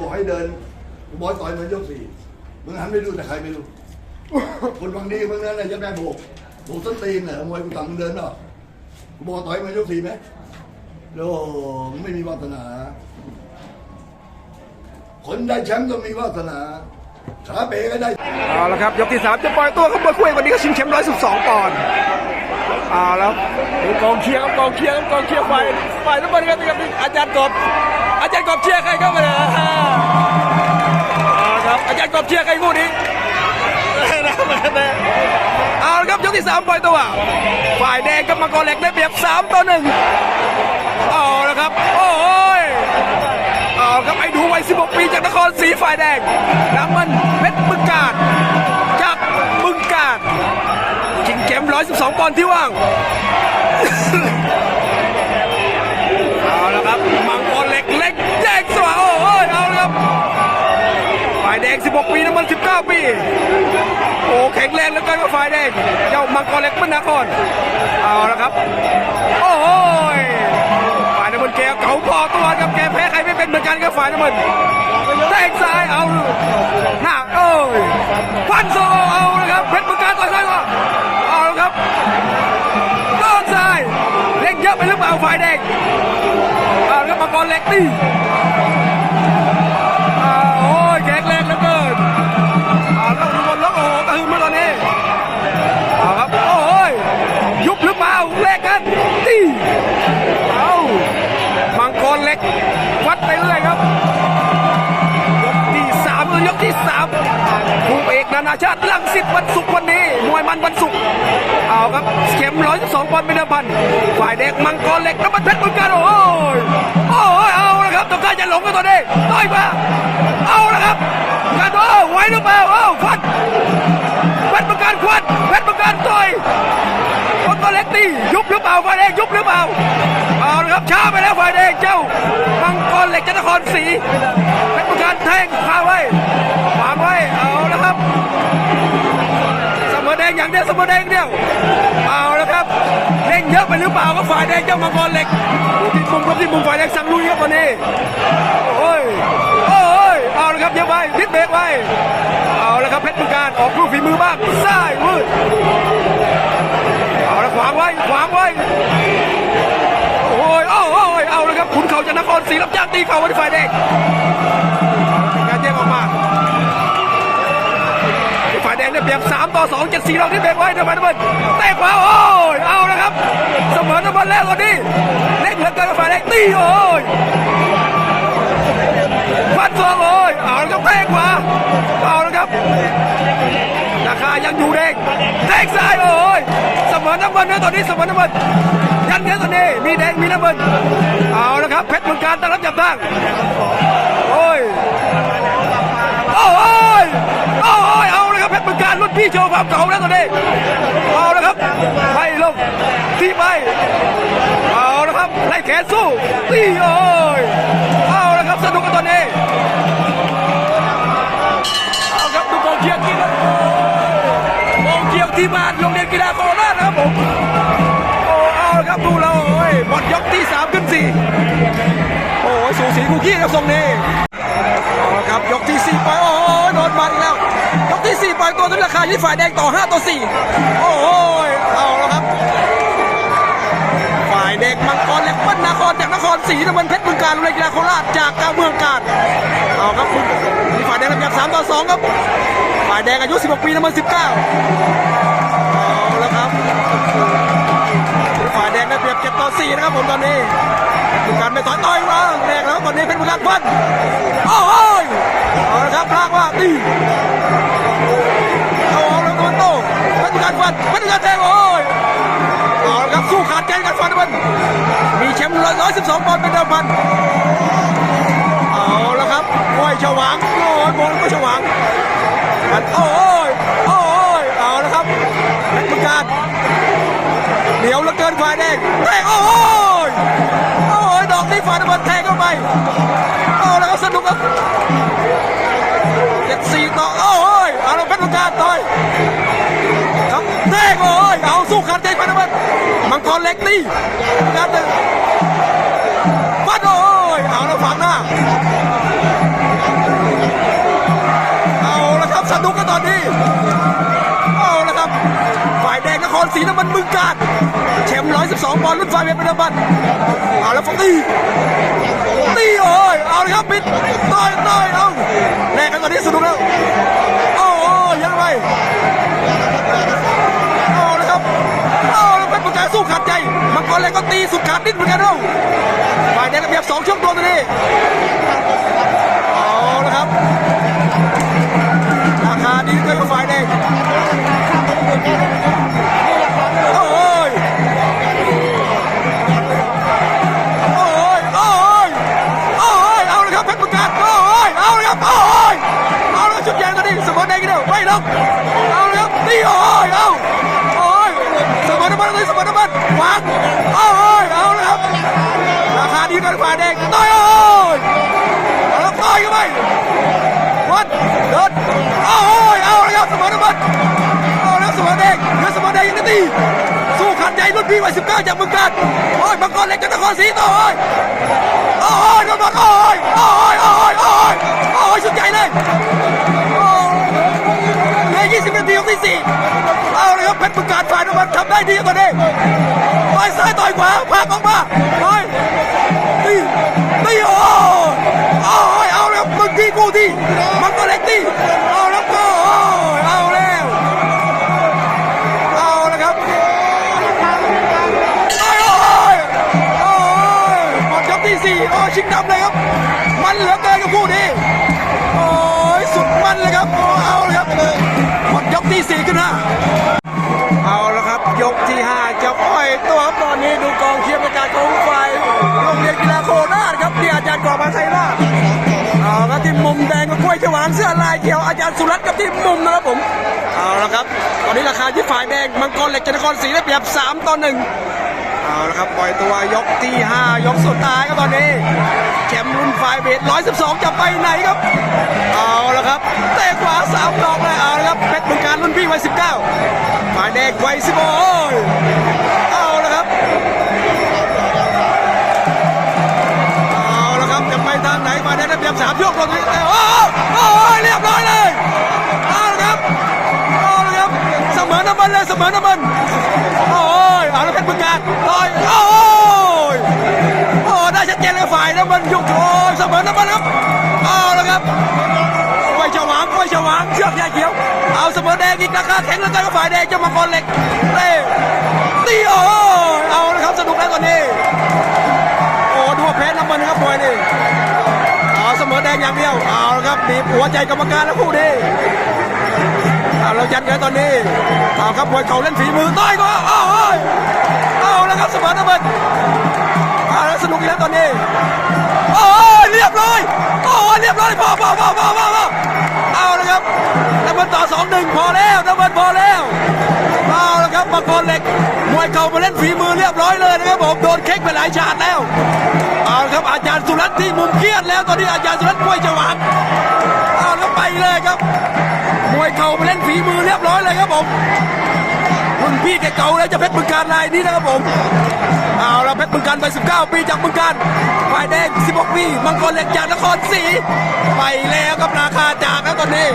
บอกให้เดินกูบอกให้ต่อยเหมือนยกสี่มึงหันไปดูแต่ใครไม่รู้ คนหวังดีมึงนั่นแหละจะแม่โบกโบกต้นตีนเหรอมวยกูต่ำมึงเดินเปล่ากูบอกต่อยเหมือนยกสี่ไหมโอ้มึงไม่มีวาสนา คนได้แชมป์ต้องมีวาสนาขาเป๋ก็ได้เอาละครับยกที่สามจะปล่อยตัวครับมวยคู่เอกวันนี้ก็ชิงแชมป์ร้อยสิบสองปอนด์เอาแล้วกองเชียร์กองเชียร์กองเชียร์ฝ่ายฝ่ายน้ำมันครับนี่ครับนี่อาจารย์กบ อาจารย์กบเชียร์ใครครับมาเนี่ยเอาละครับอาจารย์กบเชียร์ใครคู่นี้เอาละครับยกที่สามปล่อยตัวฝ่ายแดงกับมังกรเหล็กได้เปรียบสามต่อหนึ่งเอาละครับ โอ้ยเอาครับไอ้ดูวัย16 ปีจากนครศรีฝ่ายแดงน้ำมันเพชรบึงการจากบึงการชิงแชมป์112ปอนด์ที่ว่าง แดง 16 ปีน้ำมัน 19 ปี โอ้แข็งแรงเหลือเกินกับฝ่ายแดง เจ้ามังกรเล็กมนครเอาละครับ โอ้ยฝ่ายน้ำมันแกเก่าพอตัวกับแกแพ้ใครไม่เป็นเหมือนกันกับฝ่ายน้ำมันแทงซ้ายเอาหน้าโอ้ยฟันโซเอาละครับเพชรประการต่อยซ้ายก็เอาละครับโดนซ้ายเล่นเยอะไปหรือเปล่าฝ่ายแดงเอาละครับมังกรเล็กตี ล็กวัดไปเรื่อยครับ ยกที่สามยกที่สามคู่เอกนานาชาติลังสิตวันศุกร์วันนี้มวยมันวันศุกร์เอาครับเข็มร้อยสิบสองปอนด์เป็นเดิมพันฝ่ายแดงมังกรเล็กน้ำมันเพชรเหมือนกันโอ้ยโอ้ยเอาละครับต้องการจะหลงกันตัวนี้ต่อยมาเอาละครับการโอ้ไหวหรือเปล่าเอ้าาฝ่ายแดงยุบหรือเปล่าเอาละครับช้าไปแล้วฝ่ายแดงเจ้ามังกรเหล็กจันทครศรีเพชรประการแทงคาไว้วางไว้เอาละครับเสมอแดงอย่างเดียวเสมอแดงเดียวเอาละครับเล่นเยอะไปหรือเปล่าก็ฝ่ายแดงเจ้ามังกรเหล็กดูที่มุมครับที่มุมฝ่ายแดงสั่งลุยครับวันนี้โอ้ยโอ้ยเอาละครับเยอะไปพิดเบรกไว้เอาละครับเพชรบึงการออกลูกฝีมือบ้างซ้ายมืด เอาละขวางไว้ขวางไว้โอ้ยโอ้ยโอ้ยเอาละครับขุนเขาจากนครศรีรับจ้างตีเข่าว้ที่ฝ่ายแดงการแยกออกมาฝ่ายแดงได้เปรียบ3ต่อ2 7 4เราที่เบรกไว้เดี๋ยวไปนเบิร์เตะขวาโอ้ยเอาละครับเสมอน้ำมันแล้วตอนนี้เล็กเหลือเกินฝ่ายแดงตีโอ้ยฟันซองโอ้ยเอาละครับแทงขวาเอาละครับราคายังอยู่แดง เสมอน้ำเงินนะตอนนี้สมอน้ำเงินยันเนี้ยตอนนี้มีแดงมีน้ำเงินเอาละครับเพชรเมืองการตั้งรับจับทางโอ้ยโอ้ยโอ้ยเอาละครับเพชรเมืองการรุ่นพี่โชว์ความเก่าแล้วตอนนี้เอาละครับไปลงที่ไปเอาละครับไล่แขนสู้ตีโอ้ยเอาละครับสนุกกันตอนนี้เอาครับดูกองเชียร์กีฬากองเชียร์ ที่บ้านโรงเรียนกีฬาโคราชนะครับผมโอ้เอาครับดูเราโอ้ยบอลยกที่สามขึ้นสี่โอ้ยสูสีคู่ขี้ครับทรงนี้เอาครับยกที่สี่ปโอ้ยโดนมาอีกแล้วยกที่สี่ปล่อยตัวด้วยราคาที่ฝ่ายแดงต่อห้าต่อสี่โอ้ยเอาละครับ ฝ่ายเด็กมังกรเล็กปั้นนครจากนครศรีตะวันเพชรบึงการโรงเรียนกีฬาโคราชจากกาเมืองการเอาครับคุณมีฝ่ายแดงลำดับ3ต่อ2ครับ ฝ่ายแดงอายุ 16 ปีน้ำมัน19เอาแล้วครับฝ่ายแดงได้เปรียบ7ต่อ4นะครับผมตอนนี้เพชรบึงการไม่ถอยต่อยมาแดงแล้วตอนนี้เพชรบึงการฟันโอ้ยเอาละครับพลากว่าตีเอาเอาแล้วตะวันโตเพชรบึงการฟันเพชรบึงการแทงโอ้ยเอาละครับสู้ขาดใจกันฟันมันมีแชมป์ร้อยร้อยสิบสองปอนด์เป็นเดิมพันเอาละครับกล้วยฉวางโอ้ยบอลกล้วยฉวาง มันโอ้ยโอ้ยเอาละครับเพชรบึงการเหนียวเหลือเกินฝ่ายแดงแทงโอ้ยโอ้ยดอกนี้ฝ่ายน้ำมันแทงเข้าไปเอาละครับสนุกครับเจ็ดสี่ต่อโอ้ยเอาละเพชรบึงการต่อยครับแทงโอ้ยเอาสู้ขัดใจฟันมันมังกรเล็กตีนัดหนึ่งฟันโอ้ยเอาล้วฝังหน้า สีน้ำมันมึงกาดแชมป์112ปอนด์รุ่นไฟเวทเป็นน้ำมันเอาแล้วฟังตีตีโอ้ยเอาเลยครับปิดต่อยต่อยเอาแลกกันตอนนี้สนุกแล้วโอ้โหยังไงเอาเลยครับเอาแล้วเป็นประกาสู้ขาดใจมังกรเล็กก็ตีสุดขาดดิ้นเหมือนกันเอาะ มอน้ำมันวาโอ้ยเอาเลยครับราคาดีกินฝ่ายแดงต่อยโอ้ยเอาแล้วต่อยกันไปวัดเดินโอ้ยเอาเลยครับสมอน้ำมันเอาแล้วสมอแดงเหลือเสมอแดงยังตีสู้ขันใหญ่รุ่นพี่วัยสิบเก้าจากเมืองการโอ้ยมังกรเล็กจากนครศรีต่อโอ้ยโอ้ยโดนบอลโอ้ยโอ้ยโอ้ยโอ้ยโอ้ยชุดใหญ่เลย 20นาทีขอที่สี่เอาเลยครับเพชรบึงการฝ่ายน้ำมันทำได้ดีกว่านี้ฝ่ายซ้ายต่อยขวาพากออกมาไปตีตีโอ้โอ้ยเอาแล้วมึงที่กูที่มันก็เล็กที่เอาแล้วก็เอาแล้วเอาแล้วครับโอ้ยโอ้ยโอ้ยหมดยกที่สี่โอ้ชิงดำเลยครับ มันเหลือเกินกับคู่นี้โอ้ยสุดมันเลยครับโอ้เอาเลยครับ ที่สี่ขึ้นะเอาละครับยกที่ 5 จะปล่อยตัวครับตอนนี้ดูกองเชียร์ปรรยากาศของฝ่ายโรงเรียนกีฬาโคราชครับที่อาจารย์กรอบมาไทยราชเอาละที่มุมแดงก็กล้วยฉวางเสื้อลายเขียวอาจารย์สุรัตน์กับที่มุมนะครับผมเอาละครับ อนนี้ราคาที่ฝ่ายแดงมังกรเหล็กจันทครศรีได้เปรียบ 3ต่อ1เอาละครับปล่อยตัวยกที่ 5 ยกสุดท้ายครับตอนนี้แชมป์รุ่นฝ่ายเวท112 จะไปไหนครับ เอาละครับเตะขวาสามดอกเลยเอาละครับเพชรบึงการรุ่นพี่วัย19 ฝ่ายแดงวัย10โอ้ยเอาละครับเอาละครับจะไปทางไหนฝ่ายแดงได้เปรียบสามยกลงนี้โอ้โอ้เรียบร้อยเลย มันเลยเสมอน้ำมันโอ้ยเอาละเพชรบึงการต่อยโอ้ยโอ้ได้ชัดเจนเลยฝ่ายน้ำมันยุกโอ้ยเสมอน้ำมันครับเอาละครับกล้วยฉวางกล้วยฉวางเชือกใยเขียว เอาเสมอแดงอีกราคาแข็งเหลือเกินกับฝ่ายแดงเจะมังกรเหล็กเต้ตีโอ้ยเอาละครับสนุกแล้วตอนนี้โอ้ดูว่าแพ้น้ำมันครับมวยนี่เอาเสมอแดงอย่างเดียวเอาละครับบีบหัวใจกรรมการแล้วคู่นี้ เอาเรายันกันตอนนี้เอาครับมวยเข่าเล่นฝีมือต้อยก็เอาเอ้ยเอาแล้วครับเสมอน้ำมันเอาแล้วสนุกอีกแล้วตอนนี้โอ้ยเรียบร้อยโอ้ยเรียบร้อยพอพอพอพอพอพอเอาและครับน้ำมันต่อสองหนึ่งพอแล้วน้ำมันพอแล้วเอาและครับมังกรเหล็กมวยเข่ามาเล่นฝีมือเรียบร้อยเลยนะครับผมโดนเค้กไปหลายชาติแล้วเอาครับอาจารย์สุรัตน์ที่มุมเครียดแล้วตอนนี้อาจารย์สุรัตน์กล้วยจะหวางเอาแล้วไปเลยครับ ฝีมือเรียบร้อยเลยครับผมรุ่นพี่แกเก่าแล้วจะเพชรบึงการลายนี้นะครับผมเอาละเพชรบึงการไป 19 ปีจากบึงการฝ่ายแดง 16 ปีมังกรเหล็กจากนครศรีไปแล้วกับราคาจากแล้วตอนนี้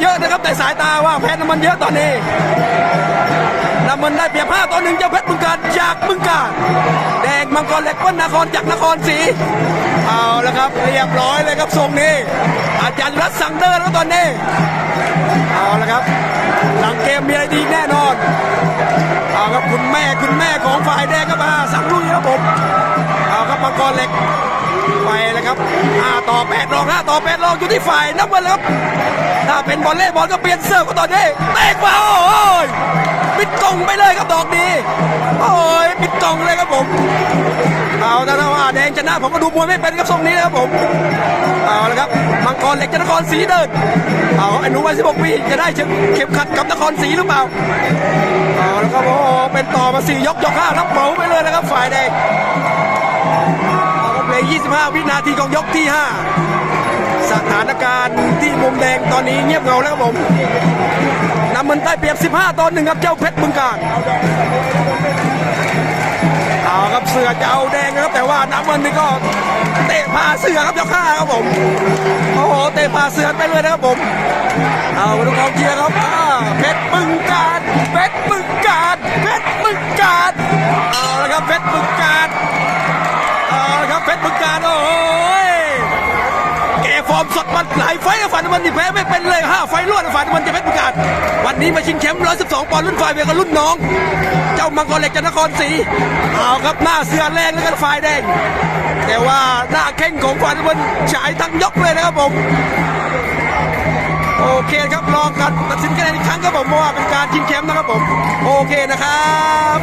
เยอะนะครับแต่สายตาว่าแพ้น้ำมันเยอะตอนนี้น้ำมันได้เปรียบ5ต่อหนึ่งเจ้าเพชรบึงการจากบึงการแดงมังกรเล็กปั้นนครจากนครศรีเอาและครับเรียบร้อยเลยครับทรงนี้ อาจารย์รัฐสั่งเดินแล้วตอนนี้เอาและครับ หลังเกมมีอะไรดีแน่นอนเอาครับคุณแม่คุณแม่ของฝ่ายแดงก็มาสั่งลุยครับผมเอาครับมังกรเล็ก ไปเลยครับ5ต่อ8รอง5ต่อ8รองอยู่ที่ฝ่ายน้ำเงินครับ ถ้าเป็นบอลเล่บอลก็เปลี่ยนเสิร์ฟก็ตอนนี้เตะขวาโอ้ยปิดกล่องไปเลยครับดอกนี้โอ้ยปิดกล่องเลยครับผมเอาแต่ว่าแดงชนะผมก็ดูมวยไม่เป็นครับทรงนี้นะครับผมเอาละครับมังกรเหล็กจะนครศรีเดินเอาไอ้หนูวัย16ปีจะได้เข็มขัดกับนครศรีหรือเปล่าเอาแล้วครับโอ้เป็นต่อมาสี่ยกยกห้ารับเหมาไปเลยนะครับฝ่ายแดง 25 วินาทีของยกที่ 5 สถานการณ์ที่มุมแดงตอนนี้เงียบเงาแล้วครับผมนำมันได้เปรียบ 15ต่อหนึ่งครับเจ้าเพชรบึงการเอาครับเสือจะเอาแดงนะครับแต่ว่าน้ำเงินนี่ก็เตะพาเสือครับเจ้าข้าครับผมโอ้โหเตะพาเสือไปเลยนะครับผม เอาทุกกองเชียร์ครับเพชร หลายไฟฝันมันนี่แพ้ไม่เป็นเลยห้าไฟรวดนะฝันมันจะเพชรประกาศ วันนี้มาชิงแชมป์112ปอนด์รุ่นฝ่ายเบียกับรุ่นน้อง เจ้ามังกรเหล็กจันทครศรีเอาครับหน้าเสือแรงแล้วกันฝ่ายแดง แต่ว่าหน้าเข่งของฝันมันฉายทั้งยกเลยนะครับผมโอเคครับรอการตัดสินคะแนนอีกครั้งครับผมว่าเป็นการชิงแชมป์นะครับผม โอเคนะครับ